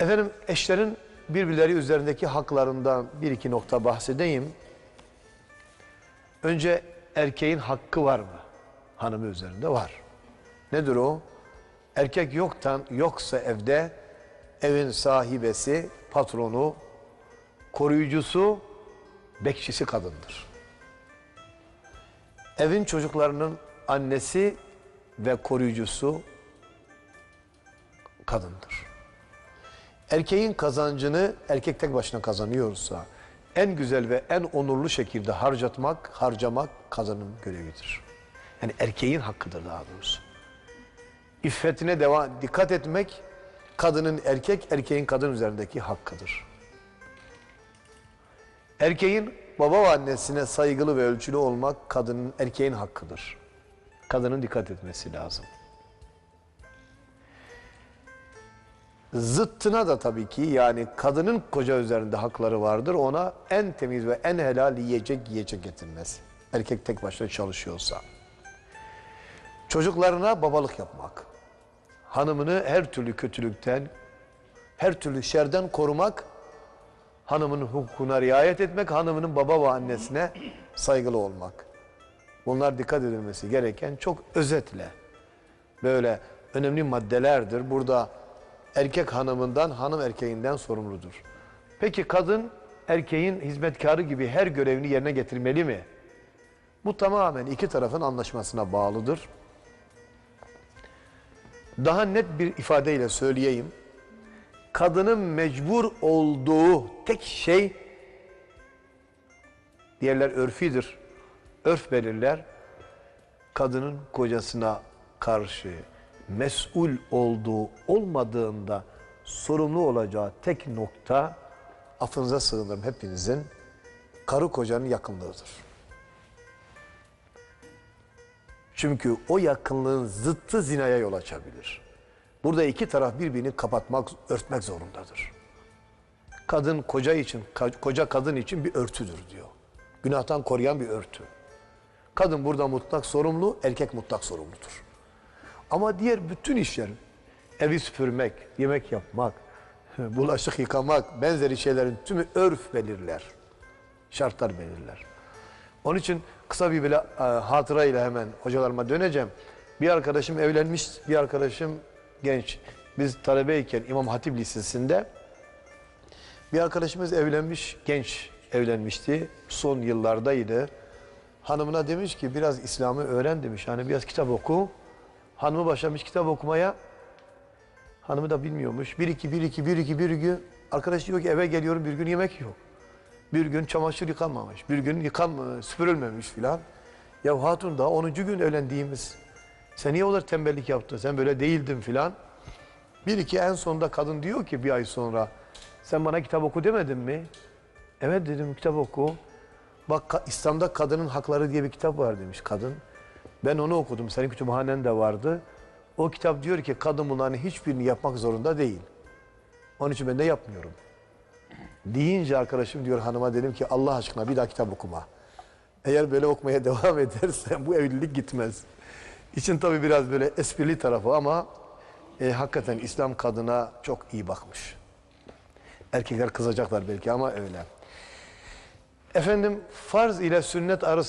Efendim eşlerin birbirleri üzerindeki haklarından bir iki nokta bahsedeyim. Önce erkeğin hakkı var mı? Hanımı üzerinde var. Nedir o? Erkek yoktan yoksa evde evin sahibesi, patronu, koruyucusu, bekçisi kadındır. Evin çocuklarının annesi ve koruyucusu kadındır. Erkeğin kazancını erkek tek başına kazanıyorsa en güzel ve en onurlu şekilde harcatmak, harcamak kadının görevidir. Yani erkeğin hakkıdır daha doğrusu. İffetine devam, dikkat etmek kadının erkek, erkeğin kadın üzerindeki hakkıdır. Erkeğin baba ve annesine saygılı ve ölçülü olmak kadının erkeğin hakkıdır. Kadının dikkat etmesi lazım. Zıttına da tabii ki yani kadının koca üzerinde hakları vardır. Ona en temiz ve en helal yiyecek yiyecek getirmesi. Erkek tek başına çalışıyorsa. Çocuklarına babalık yapmak. Hanımını her türlü kötülükten, her türlü şerden korumak. Hanımının hukukuna riayet etmek, hanımının baba ve annesine saygılı olmak. Bunlar dikkat edilmesi gereken çok özetle böyle önemli maddelerdir. Burada erkek hanımından, hanım erkeğinden sorumludur. Peki kadın erkeğin hizmetkarı gibi her görevini yerine getirmeli mi? Bu tamamen iki tarafın anlaşmasına bağlıdır. Daha net bir ifadeyle söyleyeyim. Kadının mecbur olduğu tek şey diğerler örfidir. Örf belirler. Kadının kocasına karşı mesul olduğu olmadığında sorumlu olacağı tek nokta affınıza sığınırım hepinizin karı kocanın yakınlığıdır. Çünkü o yakınlığın zıttı zinaya yol açabilir. Burada iki taraf birbirini kapatmak, örtmek zorundadır. Kadın koca için, koca kadın için bir örtüdür diyor. Günahtan koruyan bir örtü. Kadın burada mutlak sorumlu, erkek mutlak sorumludur. Ama diğer bütün işler, evi süpürmek, yemek yapmak, bulaşık yıkamak, benzeri şeylerin tümü örf belirler. Şartlar belirler. Onun için kısa bir bile e, hatıra ile hemen hocalarıma döneceğim. Bir arkadaşım evlenmiş, bir arkadaşım genç. Biz talebeyken İmam Hatip Lisesi'nde bir arkadaşımız evlenmiş, genç evlenmişti. Son yıllardaydı. Hanımına demiş ki biraz İslam'ı öğren demiş. Hani biraz kitap oku. Hanımı başlamış kitap okumaya. Hanımı da bilmiyormuş. Bir iki, bir iki, bir iki, bir gün. Arkadaş diyor ki eve geliyorum bir gün yemek yok. Bir gün çamaşır yıkanmamış. Bir gün yıkan, süpürülmemiş filan. Ya hatun daha 10. gün evlendiğimiz. Sen niye o kadar tembellik yaptın? Sen böyle değildin filan. Bir iki en sonunda kadın diyor ki bir ay sonra. Sen bana kitap oku demedin mi? Evet dedim kitap oku. Bak İslam'da kadının hakları diye bir kitap var demiş kadın. Ben onu okudum. Senin kütüphanen de vardı. O kitap diyor ki kadın bunların hiçbirini yapmak zorunda değil. Onun için ben de yapmıyorum. Deyince arkadaşım diyor hanıma dedim ki Allah aşkına bir daha kitap okuma. Eğer böyle okumaya devam edersen bu evlilik gitmez. İçin tabii biraz böyle esprili tarafı ama e, hakikaten İslam kadına çok iyi bakmış. Erkekler kızacaklar belki ama öyle. Efendim farz ile sünnet arasında